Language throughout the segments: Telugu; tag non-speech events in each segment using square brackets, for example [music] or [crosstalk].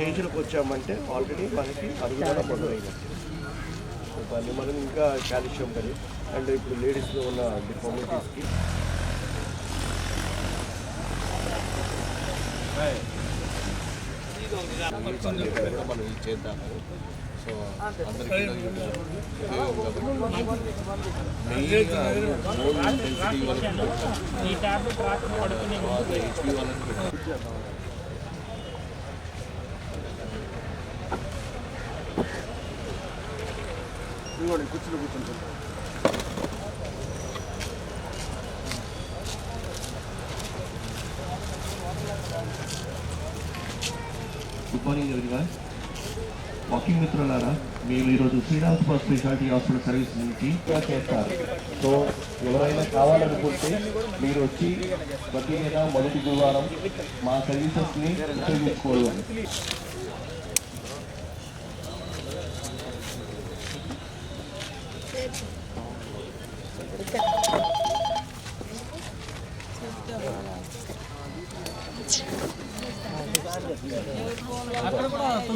స్టేజ్కి వచ్చామంటే ఆల్రెడీ మనకి అరుగుదల మొదలైనట్టు సో దాన్ని మనం ఇంకా కాల్షియం కానీ అండ్ ఇప్పుడు లేడీస్లో ఉన్న డిఫార్మిటీస్కి మనం ఇది చేద్దాము సో అందరికీ మెయిన్గా బోన్ డెన్సిటీ వాళ్ళకి తర్వాత హెచ్పి వాళ్ళకి ఇదిగోండి కూర్చుని కూర్చుంటుంది గుడ్ మార్నింగ్ ఎవరివన్ వాకింగ్ మిత్రులారా మేము ఈరోజు Sriram super speciality hospital service నుంచి చేస్తారు సో ఎవరైనా కావాలనుకుంటే మీరు వచ్చి ప్రతి నెల మొదటి గురువారం మా సర్వీసెస్ని ఉపయోగించుకోవాలి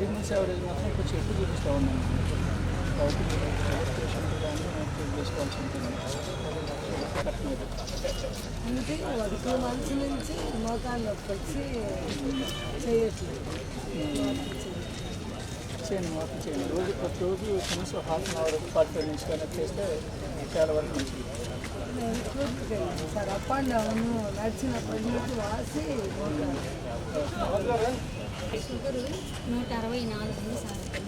చేస్తూ బిజినెస్ యావరేజ్ మాత్రం కొంచెం ఎక్కువ చూపిస్తూ ఉన్నాను కాబట్టి కానీ చేసుకోవాల్సి ఉంటుంది అంటే ఒక టూ మంత్స్ నుంచి మోకాలు నొప్పి వచ్చి చేయట్లేదు. చేయండి వాకింగ్ చేయండి రోజు ప్రతి రోజు కనీసం half an hour forty five minutes కన్నా చేస్తే చాలా వరకు మంచిది సార్ అప్ అండ్ డౌన్ నడిచినప్పటి నుంచి వాసి నూట అరవై నాలుగు ఉంది సార్ అది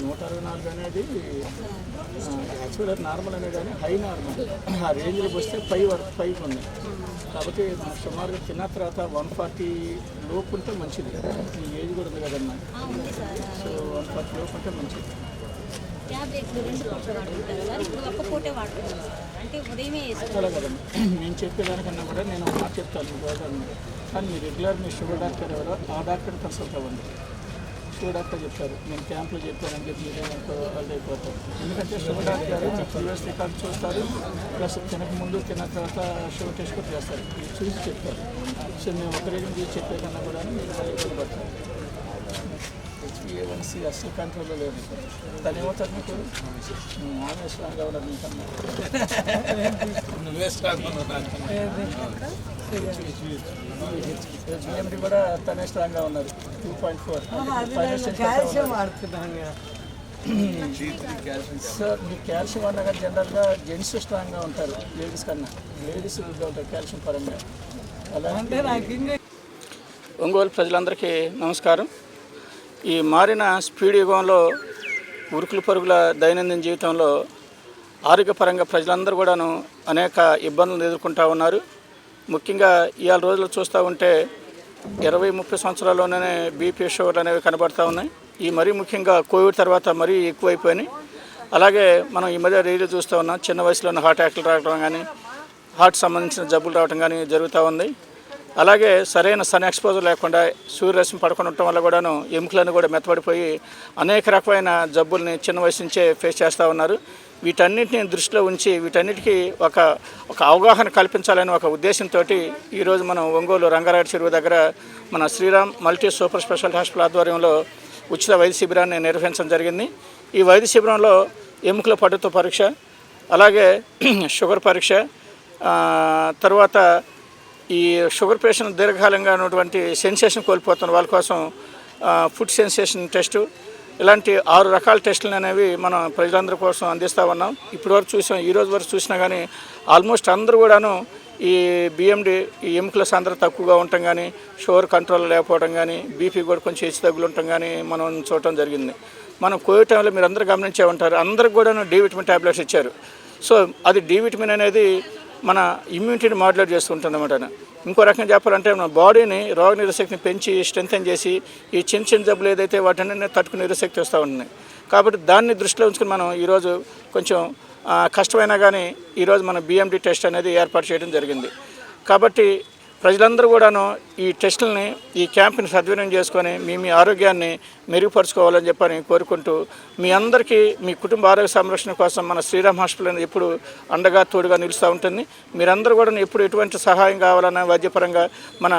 నూట అరవై నాలుగు అనేది యాక్చువల్గా నార్మల్ అనే కానీ హై నార్మల్ ఆ రేంజ్లోకి వస్తే ఫైవ్ వరకు ఫైవ్ ఉంది కాబట్టి మనకు సుమారుగా తిన్న తర్వాత వన్ ఫార్టీ లోపు ఉంటే మంచిది. ఈ ఏజ్ కూడా ఉంది కదన్నా సో వన్ ఫార్టీ లోపు ఉంటే మంచిది. ట్యాబ్లెట్లు రెండు పూటలు వాడుకుంటారు సార్. ఇప్పుడు ఒక్క పూటే వాడుతున్నాం అంటే ఉదయమే నేను చెప్పేదానికన్నా కూడా నేను ఒక చెప్తాను మీకు ఉదాహరణ కానీ మీరు రెగ్యులర్ మీ షుగర్ డాక్టర్ ఎవరో ఆ డాక్టర్ కన్సల్ట్ అవ్వండి. షుగర్ డాక్టర్ చెప్తారు. నేను క్యాంప్లో చెప్పానని చెప్పి మీరేమంటో వాళ్ళు అయిపోతారు. ఎందుకంటే షుగర్ డాక్టర్ మీ ప్రీవియస్ రికార్డ్ చూస్తారు ప్లస్ తినక ముందు తిన్న తర్వాత షుగర్ టెస్ట్ కూడా చేస్తారు. చూసి చెప్తారు. సో మేము ఒక రోజు చూసి చెప్పేకన్నా కూడా మీరు ఇబ్బంది పడతారు హెచ్పిఏవన్సీ అసలు కంట్రోల్లో లేదు. తను ఏమవుతారు మీకు? ఆమె స్ట్రాంగ్గా ఉన్నారు మీకన్నా నువ్వే స్ట్రాంగ్ కూడా తనే స్ట్రాంగ్గా ఉన్నారు టూ పాయింట్ ఫోర్. సార్ మీ కాల్షియం అన్నా కానీ జనరల్గా జెంట్స్ స్ట్రాంగ్గా ఉంటారు లేడీస్ కన్నా. లేడీస్ ఉంటారు కాల్షియం పరంగా. అలా అంటే ఒంగోలు ప్రజలందరికీ నమస్కారం. ఈ మారిన స్పీడ్ యుగంలో ఉరుకులు పరుగుల దైనందిన జీవితంలో ఆరోగ్యపరంగా ప్రజలందరూ కూడాను అనేక ఇబ్బందులు ఎదుర్కొంటూ ఉన్నారు. ముఖ్యంగా ఇవాళ రోజులు చూస్తూ ఉంటే ఇరవై ముప్పై సంవత్సరాల్లోనే బీపీ షుగర్లు అనేవి కనబడుతూ ఉన్నాయి. ఈ మరీ ముఖ్యంగా కోవిడ్ తర్వాత మరీ ఎక్కువైపోయినాయి. అలాగే మనం ఈ మధ్య రీలు చూస్తూ ఉన్నాం. చిన్న వయసులోనే హార్ట్ అటాక్లు రావడం కానీ హార్ట్ సంబంధించిన జబ్బులు రావడం కానీ జరుగుతూ ఉంది. అలాగే సరైన సన్ ఎక్స్పోజర్ లేకుండా సూర్యరశ్మి పడకుండా ఉండటం వల్ల కూడాను ఎముకలను కూడా మెత్తబడిపోయి అనేక రకమైన జబ్బుల్ని చిన్న వయసు నుంచే ఫేస్ చేస్తూ ఉన్నారు. వీటన్నిటిని దృష్టిలో ఉంచి వీటన్నిటికీ ఒక ఒక అవగాహన కల్పించాలని ఒక ఉద్దేశంతో ఈరోజు మనం ఒంగోలు రంగారాయుడు చెరువు దగ్గర మన Sriram multi super speciality hospital ఆధ్వర్యంలో ఉచిత వైద్య శిబిరాన్ని నిర్వహించడం జరిగింది. ఈ వైద్య శిబిరంలో ఎముకల పడుతు పరీక్ష అలాగే [clears throat] షుగర్ పరీక్ష తర్వాత ఈ షుగర్ పేషెంట్ దీర్ఘకాలంగా ఉన్నటువంటి సెన్సేషన్ కోల్పోతున్న వాళ్ళ కోసం ఫుడ్ సెన్సేషన్ టెస్టు ఇలాంటి ఆరు రకాల టెస్టులు అనేవి మనం ప్రజలందరి కోసం అందిస్తూ ఉన్నాం. ఇప్పటివరకు చూసాం ఈ రోజు వరకు చూసినా కానీ ఆల్మోస్ట్ అందరూ కూడాను ఈ బిఎండి ఈ ఎముకల సాంద్రత తక్కువగా ఉండటం కానీ షుగర్ కంట్రోల్ లేకపోవడం కానీ బీపీ కూడా కొంచెం హెచ్చు తగ్గులు ఉండటం కానీ మనం చూడటం జరిగింది. మనం కోవిడ్ టైంలో మీరు అందరూ గమనించే ఉంటారు అందరికి కూడా డి విటమిన్ ట్యాబ్లెట్స్ ఇచ్చారు. సో అది డి విటమిన్ అనేది మన ఇమ్యూనిటీని మాడ్యులేట్ చేస్తుంటుందన్నమాట ఇంకో రకంగా చెప్పాలంటే మన బాడీని రోగ నిరశక్తిని పెంచి స్ట్రెంగ్తన్ చేసి ఈ చిన్న చిన్న జబ్బులు ఏదైతే వాటిని తట్టుకుని నిరశక్తి వస్తూ ఉంటుంది కాబట్టి దాన్ని దృష్టిలో ఉంచుకుని మనం ఈరోజు కొంచెం కష్టమైనా కానీ ఈరోజు మన బిఎండి టెస్ట్ అనేది ఏర్పాటు చేయడం జరిగింది. కాబట్టి ప్రజలందరూ కూడాను ఈ టెస్టులని ఈ క్యాంప్ని సద్వినియోగం చేసుకొని మీ మీ ఆరోగ్యాన్ని మెరుగుపరుచుకోవాలని చెప్పని కోరుకుంటూ మీ అందరికీ మీ కుటుంబ ఆరోగ్య సంరక్షణ కోసం మన శ్రీరామ్ హాస్పిటల్ అనేది ఎప్పుడు అండగా తోడుగా నిలుస్తూ ఉంటుంది. మీరందరూ కూడా ఎప్పుడు ఎటువంటి సహాయం కావాలన్నా వైద్యపరంగా మన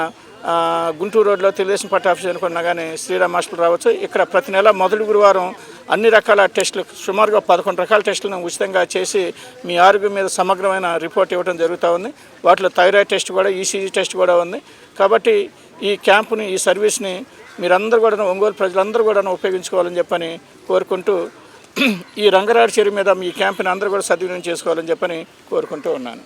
గుంటూరు రోడ్లో తెలుగుదేశం పార్టీ ఆఫీస్ అనుకున్నా కానీ శ్రీరామ్ హాస్పిటల్ రావచ్చు. ఇక్కడ ప్రతి నెల మొదటి గురువారం అన్ని రకాల టెస్టులు సుమారుగా పదకొండు రకాల టెస్టులను ఉచితంగా చేసి మీ ఆరోగ్యం మీద సమగ్రమైన రిపోర్ట్ ఇవ్వడం జరుగుతూ ఉంది. వాటిలో థైరాయిడ్ టెస్ట్ కూడా ఈసీజీ టెస్ట్ కూడా ఉంది. కాబట్టి ఈ క్యాంపుని ఈ సర్వీస్ని మీరందరూ కూడా ఒంగోలు ప్రజలందరూ కూడా ఉపయోగించుకోవాలని చెప్పని కోరుకుంటూ ఈ రంగరాడి చెరువు మీద మీ క్యాంపుని అందరూ కూడా సద్వినియోగం చేసుకోవాలని చెప్పని కోరుకుంటూ ఉన్నాను.